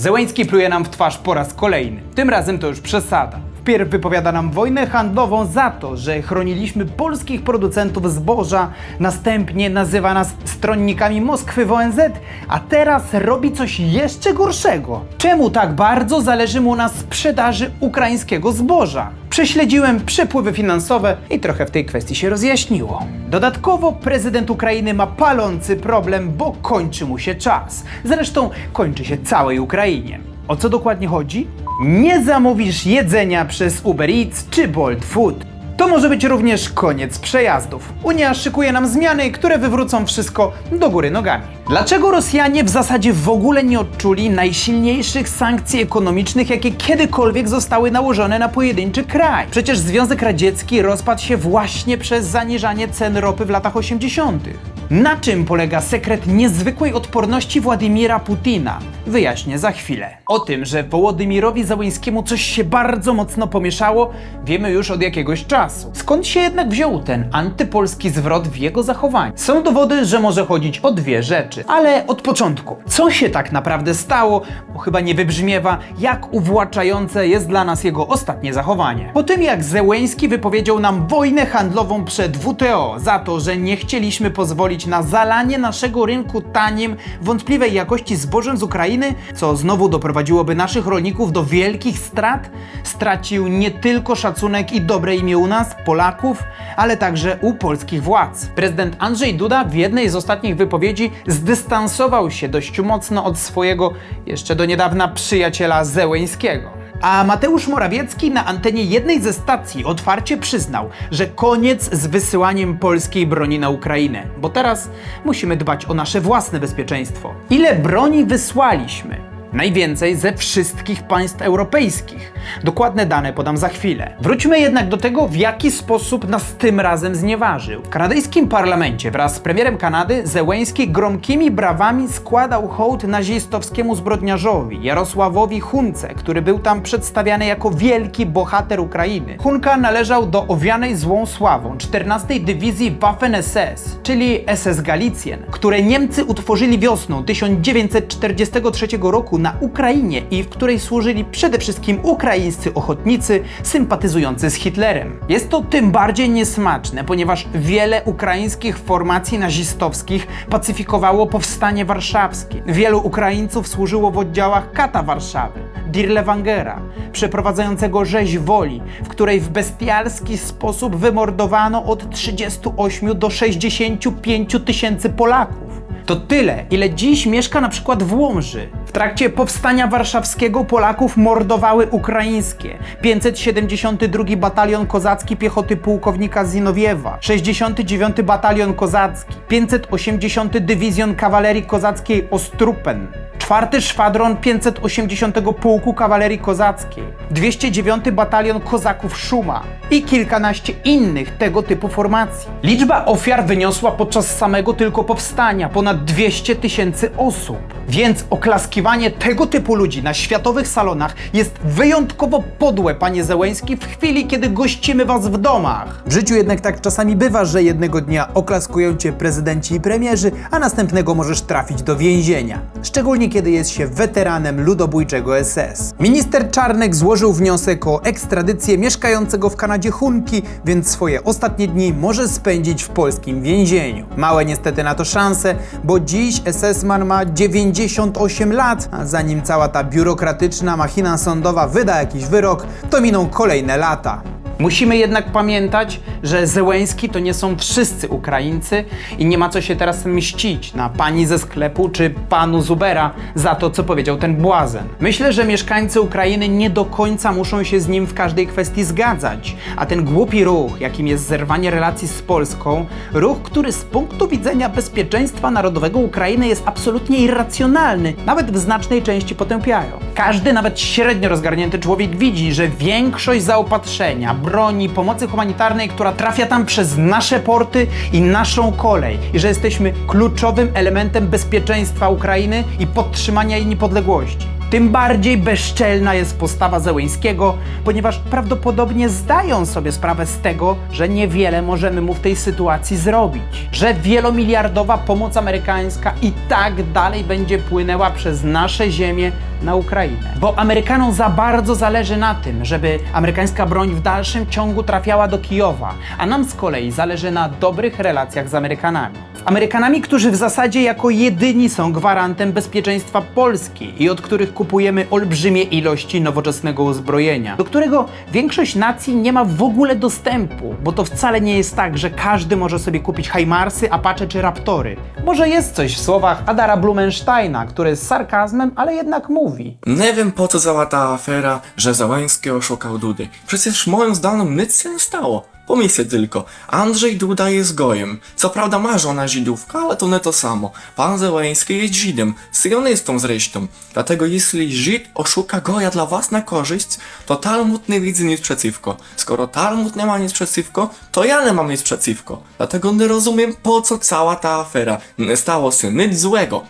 Zełęński pluje nam w twarz po raz kolejny. Tym razem to już przesada. Wpierw wypowiada nam wojnę handlową za to, że chroniliśmy polskich producentów zboża, następnie nazywa nas stronnikami Moskwy w ONZ, a teraz robi coś jeszcze gorszego. Czemu tak bardzo zależy mu na sprzedaży ukraińskiego zboża? Prześledziłem przepływy finansowe i trochę w tej kwestii się rozjaśniło. Dodatkowo prezydent Ukrainy ma palący problem, bo kończy mu się czas. Zresztą kończy się całej Ukrainie. O co dokładnie chodzi? Nie zamówisz jedzenia przez Uber Eats czy Bolt Food. To może być również koniec przejazdów. Unia szykuje nam zmiany, które wywrócą wszystko do góry nogami. Dlaczego Rosjanie w zasadzie w ogóle nie odczuli najsilniejszych sankcji ekonomicznych, jakie kiedykolwiek zostały nałożone na pojedynczy kraj? Przecież Związek Radziecki rozpadł się właśnie przez zaniżanie cen ropy w latach 80. Na czym polega sekret niezwykłej odporności Władimira Putina? Wyjaśnię za chwilę. O tym, że Wołodymirowi Załyńskiemu coś się bardzo mocno pomieszało, wiemy już od jakiegoś czasu. Skąd się jednak wziął ten antypolski zwrot w jego zachowaniu? Są dowody, że może chodzić o dwie rzeczy, ale od początku. Co się tak naprawdę stało, bo chyba nie wybrzmiewa, jak uwłaczające jest dla nas jego ostatnie zachowanie. Po tym jak Zełęński wypowiedział nam wojnę handlową przed WTO za to, że nie chcieliśmy pozwolić na zalanie naszego rynku tanim, wątpliwej jakości zbożem z Ukrainy, co znowu doprowadziłoby naszych rolników do wielkich strat, stracił nie tylko szacunek i dobre imię u nas, Polaków, ale także u polskich władz. Prezydent Andrzej Duda w jednej z ostatnich wypowiedzi zdystansował się dość mocno od swojego jeszcze do niedawna przyjaciela Zełeńskiego. A Mateusz Morawiecki na antenie jednej ze stacji otwarcie przyznał, że koniec z wysyłaniem polskiej broni na Ukrainę, bo teraz musimy dbać o nasze własne bezpieczeństwo. Ile broni wysłaliśmy? Najwięcej ze wszystkich państw europejskich. Dokładne dane podam za chwilę. Wróćmy jednak do tego, w jaki sposób nas tym razem znieważył. W kanadyjskim parlamencie wraz z premierem Kanady Zełęński gromkimi brawami składał hołd nazistowskiemu zbrodniarzowi Jarosławowi Hunce, który był tam przedstawiany jako wielki bohater Ukrainy. Hunka należał do owianej złą sławą 14 Dywizji Waffen-SS, czyli SS Galicjen, które Niemcy utworzyli wiosną 1943 roku na Ukrainie i w której służyli przede wszystkim ukraińscy ochotnicy sympatyzujący z Hitlerem. Jest to tym bardziej niesmaczne, ponieważ wiele ukraińskich formacji nazistowskich pacyfikowało powstanie warszawskie. Wielu Ukraińców służyło w oddziałach Kata Warszawy, Dirlewangera, przeprowadzającego rzeź woli, w której w bestialski sposób wymordowano od 38 do 65 tysięcy Polaków. To tyle, ile dziś mieszka na przykład w Łomży. W trakcie powstania warszawskiego Polaków mordowały ukraińskie. 572 Batalion Kozacki Piechoty Pułkownika Zinowiewa, 69 Batalion Kozacki, 580 Dywizjon Kawalerii Kozackiej Ostrupen, 4 Szwadron 580 Pułku Kawalerii Kozackiej, 209 Batalion Kozaków Szuma i kilkanaście innych tego typu formacji. Liczba ofiar wyniosła podczas samego tylko powstania ponad 200 tysięcy osób. Więc oklaskiwanie tego typu ludzi na światowych salonach jest wyjątkowo podłe, panie Zełęński, w chwili, kiedy gościmy was w domach. W życiu jednak tak czasami bywa, że jednego dnia oklaskują cię prezydenci i premierzy, a następnego możesz trafić do więzienia. Szczególnie kiedy jest się weteranem ludobójczego SS. Minister Czarnek złożył wniosek o ekstradycję mieszkającego w Kanadzie Hunki, więc swoje ostatnie dni może spędzić w polskim więzieniu. Małe niestety na to szanse, bo dziś SS-man ma 98 lat, a zanim cała ta biurokratyczna machina sądowa wyda jakiś wyrok, to miną kolejne lata. Musimy jednak pamiętać, że Zełęński to nie są wszyscy Ukraińcy i nie ma co się teraz mścić na pani ze sklepu czy panu Zubera za to, co powiedział ten błazen. Myślę, że mieszkańcy Ukrainy nie do końca muszą się z nim w każdej kwestii zgadzać, a ten głupi ruch, jakim jest zerwanie relacji z Polską, ruch, który z punktu widzenia bezpieczeństwa narodowego Ukrainy jest absolutnie irracjonalny, nawet w znacznej części potępiają. Każdy, nawet średnio rozgarnięty człowiek widzi, że większość zaopatrzenia, broni, pomocy humanitarnej, która trafia tam przez nasze porty i naszą kolej, i że jesteśmy kluczowym elementem bezpieczeństwa Ukrainy i podtrzymania jej niepodległości. Tym bardziej bezczelna jest postawa Zełęńskiego, ponieważ prawdopodobnie zdają sobie sprawę z tego, że niewiele możemy mu w tej sytuacji zrobić. Że wielomiliardowa pomoc amerykańska i tak dalej będzie płynęła przez nasze ziemie na Ukrainę. Bo Amerykanom za bardzo zależy na tym, żeby amerykańska broń w dalszym ciągu trafiała do Kijowa, a nam z kolei zależy na dobrych relacjach z Amerykanami. Amerykanami, którzy w zasadzie jako jedyni są gwarantem bezpieczeństwa Polski i od których kupujemy olbrzymie ilości nowoczesnego uzbrojenia, do którego większość nacji nie ma w ogóle dostępu, bo to wcale nie jest tak, że każdy może sobie kupić Hajmarsy, Apache czy Raptory. Może jest coś w słowach Adara Blumensteina, który z sarkazmem, ale jednak mówi. Nie wiem po co cała ta afera, że Załęski oszukał Dudy. Przecież moim zdaniem nic się nie stało. Pomyślcie tylko, Andrzej Duda jest gojem. Co prawda ma żona Żydówka, ale to nie to samo. Pan Załęski jest Żydem, syjonistą zresztą. Dlatego jeśli Żyd oszuka goja dla was na korzyść, to Talmud nie widzi nic przeciwko. Skoro Talmud nie ma nic przeciwko, to ja nie mam nic przeciwko. Dlatego nie rozumiem po co cała ta afera. Nie stało się nic złego.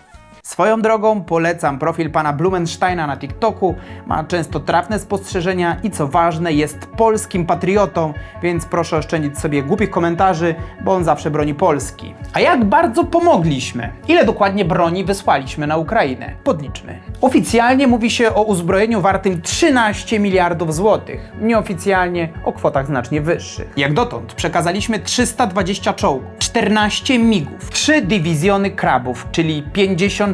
Swoją drogą polecam profil pana Blumensteina na TikToku. Ma często trafne spostrzeżenia i co ważne, jest polskim patriotą, więc proszę oszczędzić sobie głupich komentarzy, bo on zawsze broni Polski. A jak bardzo pomogliśmy? Ile dokładnie broni wysłaliśmy na Ukrainę? Podliczmy. Oficjalnie mówi się o uzbrojeniu wartym 13 miliardów złotych. Nieoficjalnie o kwotach znacznie wyższych. Jak dotąd przekazaliśmy 320 czołgów, 14 migów, 3 dywizjony krabów, czyli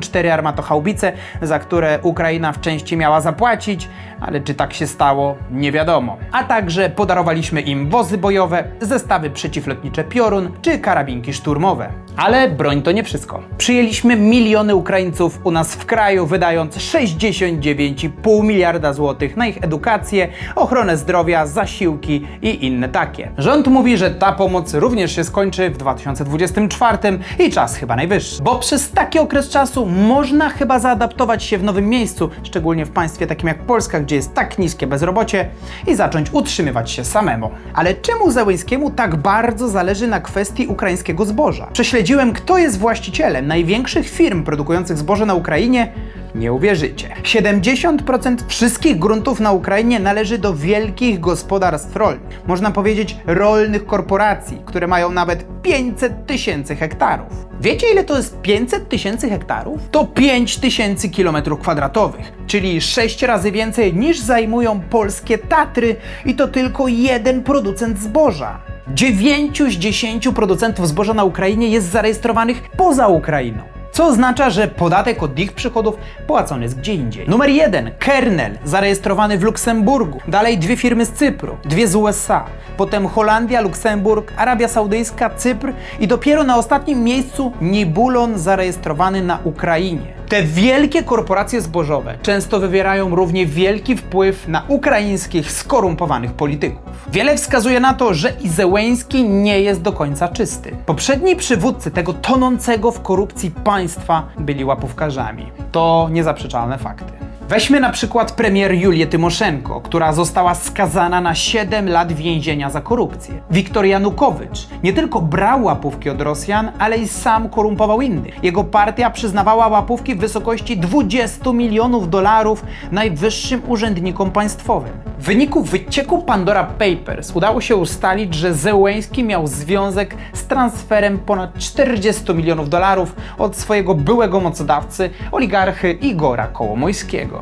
54 armatochaubice, za które Ukraina w części miała zapłacić, ale czy tak się stało, nie wiadomo. A także podarowaliśmy im wozy bojowe, zestawy przeciwlotnicze Piorun czy karabinki szturmowe. Ale broń to nie wszystko. Przyjęliśmy miliony Ukraińców u nas w kraju, wydając 69,5 miliarda złotych na ich edukację, ochronę zdrowia, zasiłki i inne takie. Rząd mówi, że ta pomoc również się skończy w 2024 i czas chyba najwyższy. Bo przez taki okres czasu można chyba zaadaptować się w nowym miejscu, szczególnie w państwie takim jak Polska, gdzie jest tak niskie bezrobocie i zacząć utrzymywać się samemu. Ale czemu Zełenskiemu tak bardzo zależy na kwestii ukraińskiego zboża? Prześledziłem, kto jest właścicielem największych firm produkujących zboże na Ukrainie. Nie uwierzycie. 70% wszystkich gruntów na Ukrainie należy do wielkich gospodarstw rolnych. Można powiedzieć rolnych korporacji, które mają nawet 500 tysięcy hektarów. Wiecie ile to jest 500 tysięcy hektarów? To 5 tysięcy kilometrów kwadratowych, czyli 6 razy więcej niż zajmują polskie Tatry i to tylko jeden producent zboża. 9 z 10 producentów zboża na Ukrainie jest zarejestrowanych poza Ukrainą. Co oznacza, że podatek od ich przychodów płacony jest gdzie indziej. Numer jeden, Kernel, zarejestrowany w Luksemburgu. Dalej dwie firmy z Cypru, dwie z USA. Potem Holandia, Luksemburg, Arabia Saudyjska, Cypr i dopiero na ostatnim miejscu Nibulon zarejestrowany na Ukrainie. Te wielkie korporacje zbożowe często wywierają równie wielki wpływ na ukraińskich skorumpowanych polityków. Wiele wskazuje na to, że i Zełęński nie jest do końca czysty. Poprzedni przywódcy tego tonącego w korupcji państwa byli łapówkarzami. To niezaprzeczalne fakty. Weźmy na przykład premier Julię Tymoszenko, która została skazana na 7 lat więzienia za korupcję. Wiktor Janukowycz nie tylko brał łapówki od Rosjan, ale i sam korumpował innych. Jego partia przyznawała łapówki w wysokości 20 milionów dolarów najwyższym urzędnikom państwowym. W wyniku wycieku Pandora Papers udało się ustalić, że Zełęński miał związek z transferem ponad 40 milionów dolarów od swojego byłego mocodawcy, oligarchy Igora Kołomojskiego.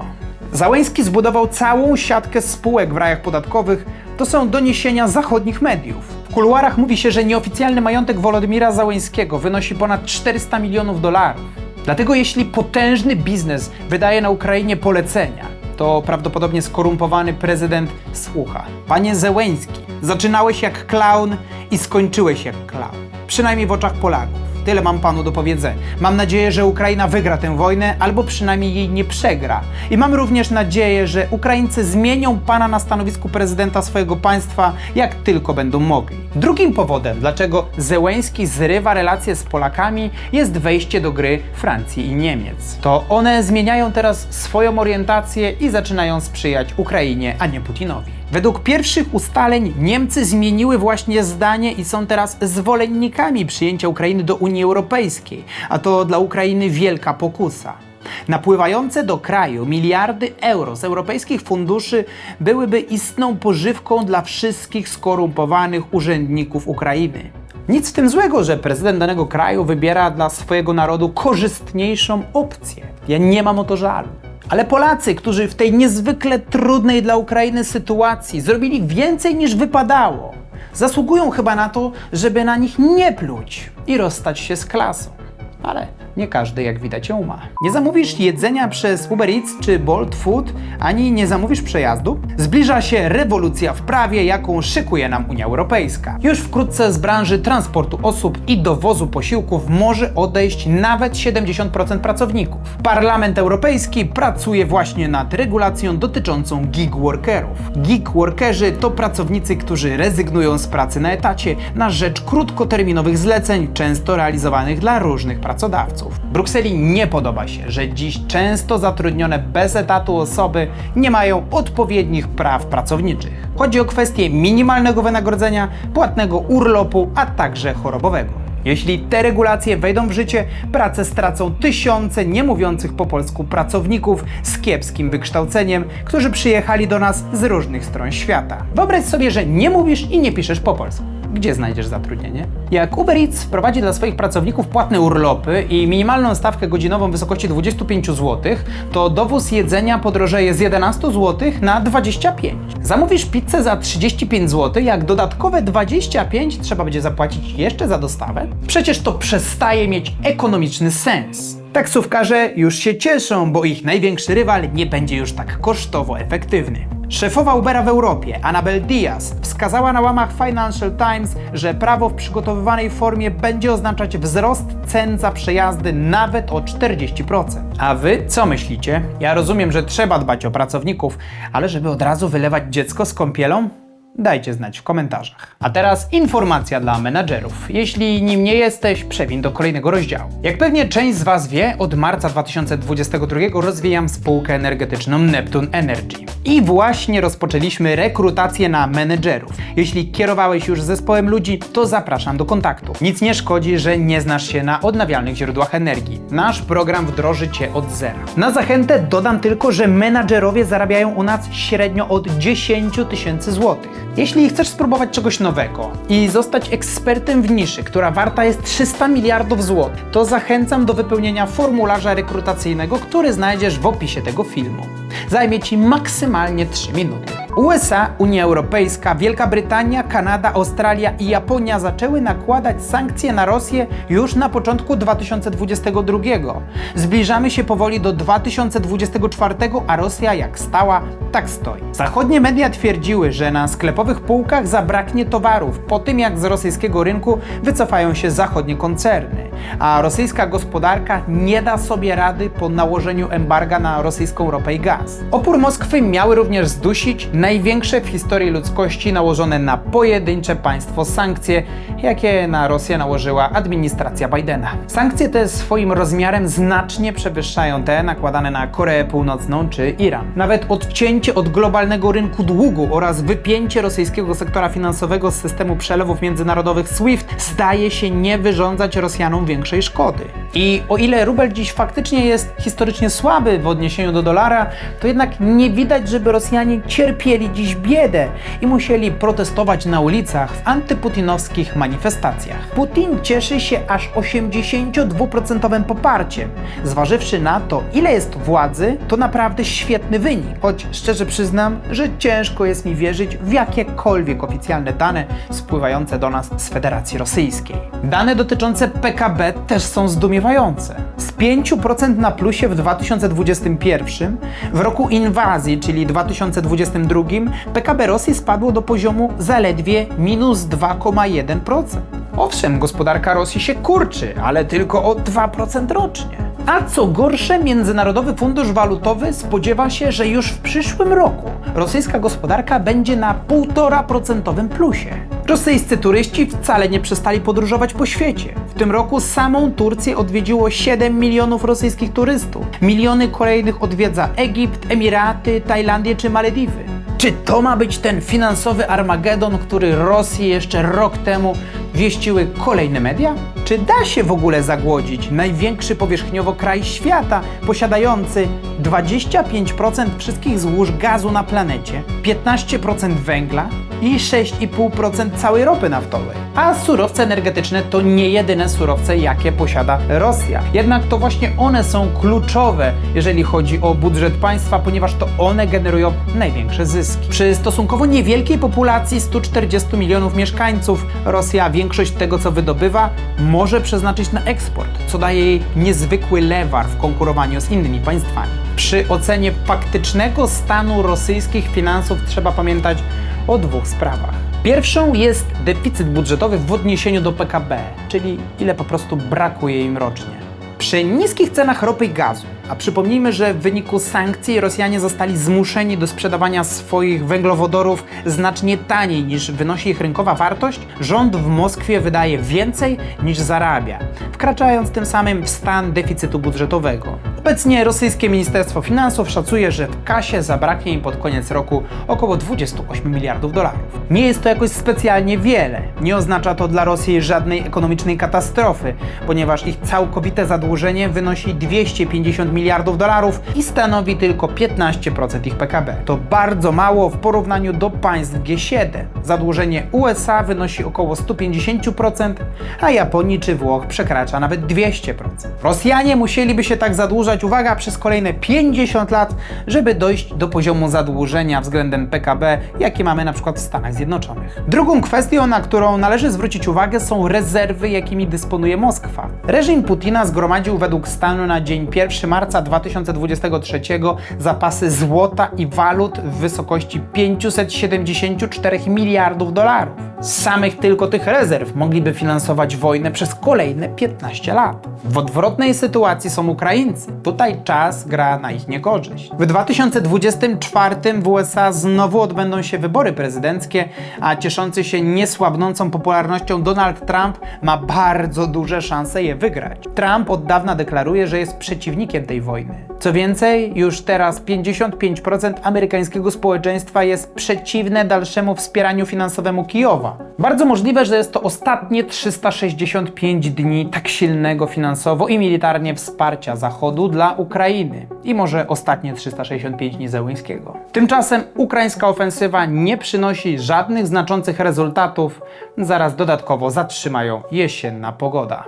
Załęski zbudował całą siatkę spółek w rajach podatkowych. To są doniesienia zachodnich mediów. W kuluarach mówi się, że nieoficjalny majątek Wolodymira Załęskiego wynosi ponad 400 milionów dolarów. Dlatego jeśli potężny biznes wydaje na Ukrainie polecenia, to prawdopodobnie skorumpowany prezydent słucha. Panie Zełęński, zaczynałeś jak klaun i skończyłeś jak klaun. Przynajmniej w oczach Polaków. Tyle mam panu do powiedzenia. Mam nadzieję, że Ukraina wygra tę wojnę, albo przynajmniej jej nie przegra. I mam również nadzieję, że Ukraińcy zmienią pana na stanowisku prezydenta swojego państwa, jak tylko będą mogli. Drugim powodem, dlaczego Zełęński zrywa relacje z Polakami, jest wejście do gry Francji i Niemiec. To one zmieniają teraz swoją orientację i zaczynają sprzyjać Ukrainie, a nie Putinowi. Według pierwszych ustaleń Niemcy zmieniły właśnie zdanie i są teraz zwolennikami przyjęcia Ukrainy do Unii Europejskiej, a to dla Ukrainy wielka pokusa. Napływające do kraju miliardy euro z europejskich funduszy byłyby istną pożywką dla wszystkich skorumpowanych urzędników Ukrainy. Nic w tym złego, że prezydent danego kraju wybiera dla swojego narodu korzystniejszą opcję. Ja nie mam o to żalu. Ale Polacy, którzy w tej niezwykle trudnej dla Ukrainy sytuacji zrobili więcej niż wypadało, zasługują chyba na to, żeby na nich nie pluć i rozstać się z klasą. Ale nie każdy, jak widać, ją ma. Nie zamówisz jedzenia przez Uber Eats czy Bolt Food, ani nie zamówisz przejazdu? Zbliża się rewolucja w prawie, jaką szykuje nam Unia Europejska. Już wkrótce z branży transportu osób i dowozu posiłków może odejść nawet 70% pracowników. Parlament Europejski pracuje właśnie nad regulacją dotyczącą gig workerów. Gig workerzy to pracownicy, którzy rezygnują z pracy na etacie na rzecz krótkoterminowych zleceń, często realizowanych dla różnych pracodawców. Brukseli nie podoba się, że dziś często zatrudnione bez etatu osoby nie mają odpowiednich praw pracowniczych. Chodzi o kwestię minimalnego wynagrodzenia, płatnego urlopu, a także chorobowego. Jeśli te regulacje wejdą w życie, pracę stracą tysiące niemówiących po polsku pracowników z kiepskim wykształceniem, którzy przyjechali do nas z różnych stron świata. Wyobraź sobie, że nie mówisz i nie piszesz po polsku. Gdzie znajdziesz zatrudnienie? Jak Uber Eats wprowadzi dla swoich pracowników płatne urlopy i minimalną stawkę godzinową w wysokości 25 zł, to dowóz jedzenia podrożeje z 11 zł na 25. Zamówisz pizzę za 35 zł, jak dodatkowe 25 trzeba będzie zapłacić jeszcze za dostawę? Przecież to przestaje mieć ekonomiczny sens. Taksówkarze już się cieszą, bo ich największy rywal nie będzie już tak kosztowo efektywny. Szefowa Ubera w Europie, Annabel Diaz, wskazała na łamach Financial Times, że prawo w przygotowywanej formie będzie oznaczać wzrost cen za przejazdy nawet o 40%. A wy co myślicie? Ja rozumiem, że trzeba dbać o pracowników, ale żeby od razu wylewać dziecko z kąpielą? Dajcie znać w komentarzach. A teraz informacja dla menadżerów. Jeśli nim nie jesteś, przewin do kolejnego rozdziału. Jak pewnie część z Was wie, od marca 2022 rozwijam spółkę energetyczną Neptune Energy. I właśnie rozpoczęliśmy rekrutację na menedżerów. Jeśli kierowałeś już zespołem ludzi, to zapraszam do kontaktu. Nic nie szkodzi, że nie znasz się na odnawialnych źródłach energii. Nasz program wdroży Cię od zera. Na zachętę dodam tylko, że menadżerowie zarabiają u nas średnio od 10 tysięcy złotych. Jeśli chcesz spróbować czegoś nowego i zostać ekspertem w niszy, która warta jest 300 miliardów złotych, to zachęcam do wypełnienia formularza rekrutacyjnego, który znajdziesz w opisie tego filmu. Zajmie Ci maksymalnie 3 minuty. USA, Unia Europejska, Wielka Brytania, Kanada, Australia i Japonia zaczęły nakładać sankcje na Rosję już na początku 2022. Zbliżamy się powoli do 2024, a Rosja jak stała, tak stoi. Zachodnie media twierdziły, że na sklepowych półkach zabraknie towarów po tym, jak z rosyjskiego rynku wycofają się zachodnie koncerny, a rosyjska gospodarka nie da sobie rady po nałożeniu embarga na rosyjską ropę i gaz. Opór Moskwy miały również zdusić największe w historii ludzkości nałożone na pojedyncze państwo sankcje, jakie na Rosję nałożyła administracja Bidena. Sankcje te swoim rozmiarem znacznie przewyższają te nakładane na Koreę Północną czy Iran. Nawet odcięcie od globalnego rynku długu oraz wypięcie rosyjskiego sektora finansowego z systemu przelewów międzynarodowych SWIFT zdaje się nie wyrządzać Rosjanom większej szkody. I o ile rubel dziś faktycznie jest historycznie słaby w odniesieniu do dolara, to jednak nie widać, żeby Rosjanie cierpieli dziś biedę i musieli protestować na ulicach w antyputinowskich manifestacjach. Putin cieszy się aż 82% poparciem. Zważywszy na to, ile jest władzy, to naprawdę świetny wynik. Choć szczerze przyznam, że ciężko jest mi wierzyć w jakiekolwiek oficjalne dane spływające do nas z Federacji Rosyjskiej. Dane dotyczące PKB też są zdumiewające. Z 5% na plusie w 2021 w roku inwazji, czyli 2022, PKB Rosji spadło do poziomu zaledwie minus 2,1%. Owszem, gospodarka Rosji się kurczy, ale tylko o 2% rocznie. A co gorsze, Międzynarodowy Fundusz Walutowy spodziewa się, że już w przyszłym roku rosyjska gospodarka będzie na 1,5% plusie. Rosyjscy turyści wcale nie przestali podróżować po świecie. W tym roku samą Turcję odwiedziło 7 milionów rosyjskich turystów. Miliony kolejnych odwiedza Egipt, Emiraty, Tajlandię czy Malediwy. Czy to ma być ten finansowy Armagedon, który Rosji jeszcze rok temu wieściły kolejne media? Czy da się w ogóle zagłodzić największy powierzchniowo kraj świata, posiadający 25% wszystkich złóż gazu na planecie, 15% węgla i 6,5% całej ropy naftowej? A surowce energetyczne to nie jedyne surowce, jakie posiada Rosja. Jednak to właśnie one są kluczowe, jeżeli chodzi o budżet państwa, ponieważ to one generują największe zyski. Przy stosunkowo niewielkiej populacji 140 milionów mieszkańców, Rosja większość tego, co wydobywa, może przeznaczyć na eksport, co daje jej niezwykły lewar w konkurowaniu z innymi państwami. Przy ocenie faktycznego stanu rosyjskich finansów trzeba pamiętać o dwóch sprawach. Pierwszą jest deficyt budżetowy w odniesieniu do PKB, czyli ile po prostu brakuje im rocznie. Przy niskich cenach ropy i gazu, a przypomnijmy, że w wyniku sankcji Rosjanie zostali zmuszeni do sprzedawania swoich węglowodorów znacznie taniej niż wynosi ich rynkowa wartość, rząd w Moskwie wydaje więcej niż zarabia, wkraczając tym samym w stan deficytu budżetowego. Obecnie rosyjskie Ministerstwo Finansów szacuje, że w kasie zabraknie im pod koniec roku około 28 miliardów dolarów. Nie jest to jakoś specjalnie wiele. Nie oznacza to dla Rosji żadnej ekonomicznej katastrofy, ponieważ ich całkowite zadłużenie wynosi 250 miliardów dolarów i stanowi tylko 15% ich PKB. To bardzo mało w porównaniu do państw G7. Zadłużenie USA wynosi około 150%, a Japonii czy Włoch przekracza nawet 200%. Rosjanie musieliby się tak zadłużać, uwaga, przez kolejne 50 lat, żeby dojść do poziomu zadłużenia względem PKB, jaki mamy na przykład w Stanach Zjednoczonych. Drugą kwestią, na którą należy zwrócić uwagę, są rezerwy, jakimi dysponuje Moskwa. Reżim Putina zgromadził według stanu na dzień 1 marca 2023 zapasy złota i walut w wysokości 574 miliardów dolarów. Z samych tylko tych rezerw mogliby finansować wojnę przez kolejne 15 lat. W odwrotnej sytuacji są Ukraińcy. Tutaj czas gra na ich niekorzyść. W 2024 w USA znowu odbędą się wybory prezydenckie, a cieszący się niesłabnącą popularnością Donald Trump ma bardzo duże szanse je wygrać. Trump od dawna deklaruje, że jest przeciwnikiem tej wojny. Co więcej, już teraz 55% amerykańskiego społeczeństwa jest przeciwne dalszemu wspieraniu finansowemu Kijowa. Bardzo możliwe, że jest to ostatnie 365 dni tak silnego finansowo i militarnie wsparcia Zachodu dla Ukrainy i może ostatnie 365 dni Zełyńskiego. Tymczasem ukraińska ofensywa nie przynosi żadnych znaczących rezultatów, zaraz dodatkowo zatrzymają jesienna pogoda.